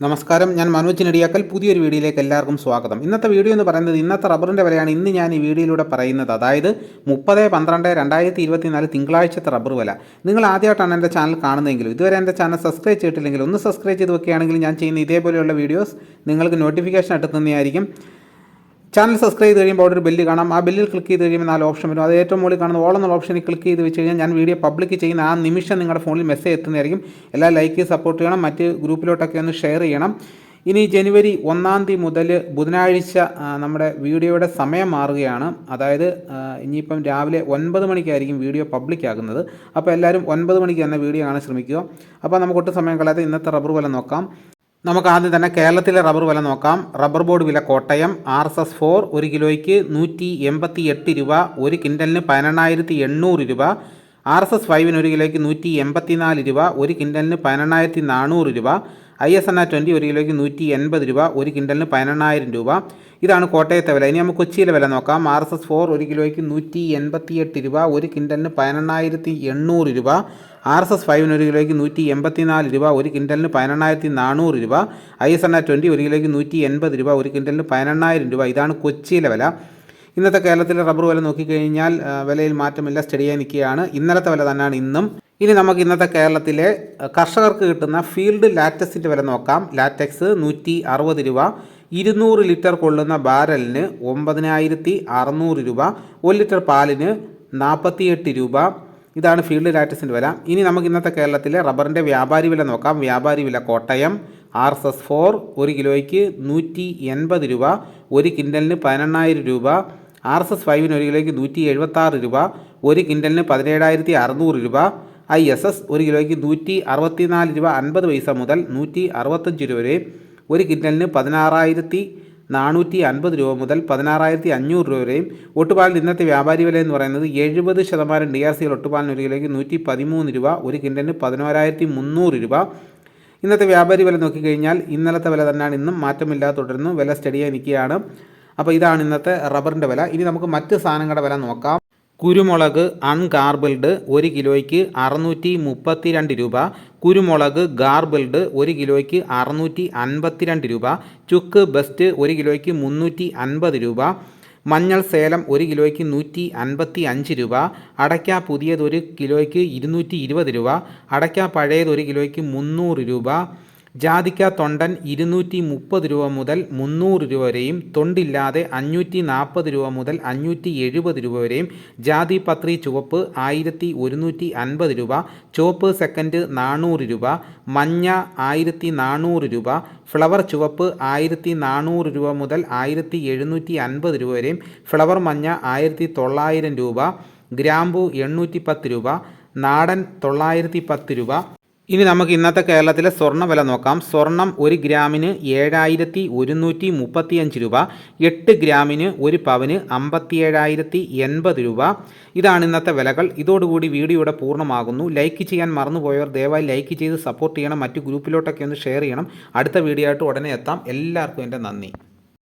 നമസ്കാരം ഞാൻ മനോജ് നെടിയാക്കൽ. പുതിയൊരു വീഡിയോയിലേക്ക് എല്ലാവർക്കും സ്വാഗതം. ഇന്നത്തെ വീഡിയോ എന്ന് പറയുന്നത് ഇന്നത്തെ റബ്ബറിന്റെ വിലയാണ്. ഇന്ന് ഞാൻ ഈ വീഡിയോയിലൂടെ പറയുന്നത് അതായത് മുപ്പത് പന്ത്രണ്ട് രണ്ടായിരത്തി ഇരുപത്തിനാല് തിങ്കളാഴ്ചത്തെ റബ്ബർ വില. നിങ്ങൾ ആദ്യമായിട്ടാണ് എന്റെ ചാനൽ കാണുന്നതെങ്കിലും ഇതുവരെ എന്റെ ചാനൽ സബ്സ്ക്രൈബ് ചെയ്തിട്ടില്ലെങ്കിൽ ഒന്ന് സബ്സ്ക്രൈബ് ചെയ്ത് വെക്കുകയാണെങ്കിൽ ഞാൻ ചെയ്യുന്ന ഇതേപോലെയുള്ള വീഡിയോസ് നിങ്ങൾക്ക് നോട്ടിഫിക്കേഷൻ എത്തുന്നതായിരിക്കും ചാനൽ സബ്സ്ക്രൈബ് ചെയ്ത് കഴിയുമ്പോൾ അവിടെ ഒരു ബെല്ല് കാണാം. ആ ബെല്ലിൽ ക്ലിക്ക് ചെയ്ത് കഴിയുമ്പോൾ നാല് ഓപ്ഷൻ വരും. അത് ഏറ്റവും മുകളിൽ കാണുന്ന ഓൾ എന്നുള്ള ഓപ്ഷനിൽ ക്ലിക്ക് ചെയ്ത് വെച്ച് കഴിഞ്ഞാൽ ഞാൻ വീഡിയോ പബ്ലിക് ചെയ്യുന്ന ആ നിമിഷം നിങ്ങളുടെ ഫോണിൽ മെസ്സേജ് എത്തുന്നതായിരിക്കും. എല്ലാ ലൈക്ക് സപ്പോർട്ട് ചെയ്യണം. മറ്റ് ഗ്രൂപ്പിലോട്ടൊക്കെ ഒന്ന് ഷെയർ ചെയ്യണം. ഇനി ജനുവരി ഒന്നാം തീയതി മുതൽ ബുധനാഴ്ച നമ്മുടെ വീഡിയോയുടെ സമയം മാറുകയാണ്. അതായത് ഇനിയിപ്പം രാവിലെ ഒൻപത് മണിക്കായിരിക്കും വീഡിയോ പബ്ലിക് ആകുന്നത്. അപ്പോൾ എല്ലാവരും ഒൻപത് മണിക്ക് തന്നെ വീഡിയോ കാണാൻ ശ്രമിക്കുക. അപ്പോൾ നമുക്ക് ഒട്ടും സമയം കളയാതെ ഇന്നത്തെ റബ്ബർ പോലെ നോക്കാം. നമുക്ക് ആദ്യം തന്നെ കേരളത്തിലെ റബ്ബർ വില നോക്കാം. റബ്ബർ ബോർഡ് വില Kottayam R S S four ഒരു കിലോയ്ക്ക് നൂറ്റി എൺപത്തി എട്ട് രൂപ ഒരു കിൻഡലിന് പതിനെണ്ണായിരത്തി എണ്ണൂറ് രൂപ ആർ എസ് എസ് ഫൈവിന് ഒരു കിലോയ്ക്ക് നൂറ്റി എൺപത്തി നാല് രൂപ ഒരു കിൻഡലിന് പതിനെണ്ണായിരത്തി നാനൂറ് രൂപ I S N R twenty ഒരു കിലോയ്ക്ക് നൂറ്റി എൺപത് രൂപ ഒരു കിൻഡലിന് പതിനെണ്ണായിരം രൂപ. ഇതാണ് കോട്ടയത്തെ വില. ഇനി നമുക്ക് കൊച്ചിയിലെ വില നോക്കാം. ആർ എസ് എസ് ഫോർ ഒരു കിലോയ്ക്ക് നൂറ്റി എൺപത്തി എട്ട് രൂപ ഒരു കിൻഡലിന് പതിനെണ്ണായിരത്തി എണ്ണൂറ് രൂപ. ആർ എസ് എസ് ഫൈവിന് ഒരു കിലോയ്ക്ക് നൂറ്റി എൺപത്തി നാല് രൂപ ഒരു കിൻഡലിന് പതിനെണ്ണായിരത്തി നാനൂറ് രൂപ. I S N R twenty ഒരു കിലോയ്ക്ക് നൂറ്റി എൺപത് രൂപ ഒരു കിൻഡലിന് പതിനെണ്ണായിരം രൂപ. ഇതാണ് കൊച്ചിയിലെ വില. ഇന്നത്തെ കേരളത്തിലെ റബ്ബർ വില നോക്കിക്കഴിഞ്ഞാൽ വിലയിൽ മാറ്റമില്ല സ്റ്റഡിയായി നിൽക്കുകയാണ്. ഇന്നലത്തെ വില തന്നെയാണ് ഇന്നും. ഇനി നമുക്ക് ഇന്നത്തെ കേരളത്തിലെ കർഷകർക്ക് കിട്ടുന്ന ഫീൽഡ് ലാറ്റക്സിന്റെ വില നോക്കാം. ലാറ്റക്സ് നൂറ്റി അറുപത് രൂപ ഇരുന്നൂറ് ലിറ്റർ കൊള്ളുന്ന ബാരലിന് ഒമ്പതിനായിരത്തി അറുന്നൂറ് രൂപ ഒരു ലിറ്റർ പാലിന് നാൽപ്പത്തിയെട്ട് രൂപ. ഇതാണ് ഫീൽഡ് ലാറ്റക്സിന്റെ വില. ഇനി നമുക്ക് ഇന്നത്തെ കേരളത്തിലെ റബ്ബറിന്റെ വ്യാപാരി വില നോക്കാം. വ്യാപാരി വില Kottayam R S S four ഒരു കിലോയ്ക്ക് നൂറ്റി എൺപത് രൂപ ഒരു കിൻഡലിന് പതിനെണ്ണായിരം രൂപ ആർ എസ് എസ് ഫൈവിന് ഒരു കിലോയ്ക്ക് നൂറ്റി എഴുപത്താറ് രൂപ ഒരു കിൻഡലിന് പതിനേഴായിരത്തി അറുന്നൂറ് രൂപ ഐ എസ് എസ് ഒരു കിലോയ്ക്ക് നൂറ്റി അറുപത്തിനാല് രൂപ അൻപത് പൈസ മുതൽ നൂറ്റി അറുപത്തഞ്ച് രൂപ വരെ. ഒരു കിൻഡലിന് പതിനാറായിരത്തി നാനൂറ്റി അൻപത് രൂപ മുതൽ പതിനാറായിരത്തി അഞ്ഞൂറ് രൂപ വരെയും. ഒട്ടുപാലിന് ഇന്നത്തെ വ്യാപാരി വില എന്ന് പറയുന്നത് എഴുപത് ശതമാനം ഡി ആർ സിയിൽ ഒട്ടുപാലിന് ഒരു കിലോയ്ക്ക് നൂറ്റി പതിമൂന്ന് രൂപ ഒരു കിൻഡലിന് പതിനോരായിരത്തി മുന്നൂറ് രൂപ. ഇന്നത്തെ വ്യാപാരി വില നോക്കിക്കഴിഞ്ഞാൽ ഇന്നലത്തെ വില തന്നെയാണ് ഇന്നും മാറ്റമില്ലാതെ തുടരുന്നു വില സ്റ്റഡിയായി നിൽക്കുകയാണ്. അപ്പോൾ ഇതാണ് ഇന്നത്തെ റബ്ബറിന്റെ വില. ഇനി നമുക്ക് മറ്റ് സാധനങ്ങളുടെ വില നോക്കാം. കുരുമുളക് അൺഗാർബിൾഡ് ഒരു കിലോയ്ക്ക് അറുന്നൂറ്റി മുപ്പത്തി രണ്ട് രൂപ. കുരുമുളക് ഗാർബിൾഡ് ഒരു കിലോയ്ക്ക് അറുന്നൂറ്റി അൻപത്തിരണ്ട് രൂപ. ചുക്ക് ബെസ്റ്റ് ഒരു കിലോയ്ക്ക് മുന്നൂറ്റി അൻപത് രൂപ. മഞ്ഞൾ സേലം ഒരു കിലോയ്ക്ക് നൂറ്റി അൻപത്തി അഞ്ച് രൂപ. അടയ്ക്ക പുതിയത് ഒരു കിലോയ്ക്ക് ഇരുന്നൂറ്റി ഇരുപത് രൂപ. അടയ്ക്ക പഴയത് ഒരു കിലോയ്ക്ക് മുന്നൂറ് രൂപ. ജാതിക്ക തൊണ്ടൻ ഇരുന്നൂറ്റി മുപ്പത് രൂപ മുതൽ മുന്നൂറ് രൂപ വരെയും തൊണ്ടില്ലാതെ അഞ്ഞൂറ്റി നാൽപ്പത് രൂപ മുതൽ അഞ്ഞൂറ്റി എഴുപത് രൂപ വരെയും ജാതി പത്രി ചുവപ്പ് ആയിരത്തി ഒരുന്നൂറ്റി അൻപത് രൂപ ചുവപ്പ് സെക്കൻഡ് നാനൂറ് രൂപ മഞ്ഞ ആയിരത്തി നാനൂറ് രൂപ ഫ്ലവർ ചുവപ്പ് ആയിരത്തി നാനൂറ് രൂപ മുതൽ ആയിരത്തി എഴുന്നൂറ്റി അൻപത് രൂപ വരെയും ഫ്ലവർ മഞ്ഞ ആയിരത്തി തൊള്ളായിരം രൂപ ഗ്രാമ്പു എണ്ണൂറ്റി പത്ത് രൂപ നാടൻ തൊള്ളായിരത്തി പത്ത് രൂപ ഇനി നമുക്ക് ഇന്നത്തെ കേരളത്തിലെ സ്വർണ വില നോക്കാം. സ്വർണം ഒരു ഗ്രാമിന് ഏഴായിരത്തി ഒരുന്നൂറ്റി മുപ്പത്തിയഞ്ച് രൂപ എട്ട് ഗ്രാമിന് ഒരു പവന് അമ്പത്തിയേഴായിരത്തി എൺപത് രൂപ. ഇതാണ് ഇന്നത്തെ വിലകൾ. ഇതോടുകൂടി വീഡിയോയുടെ പൂർണമാകുന്നു. ലൈക്ക് ചെയ്യാൻ മറന്നുപോയവർ ദയവായി ലൈക്ക് ചെയ്ത് സപ്പോർട്ട് ചെയ്യണം. മറ്റു ഗ്രൂപ്പിലോട്ടൊക്കെ ഒന്ന് ഷെയർ ചെയ്യണം. അടുത്ത വീഡിയോ ആയിട്ട് ഉടനെ എത്താം. എല്ലാവർക്കും എന്റെ നന്ദി.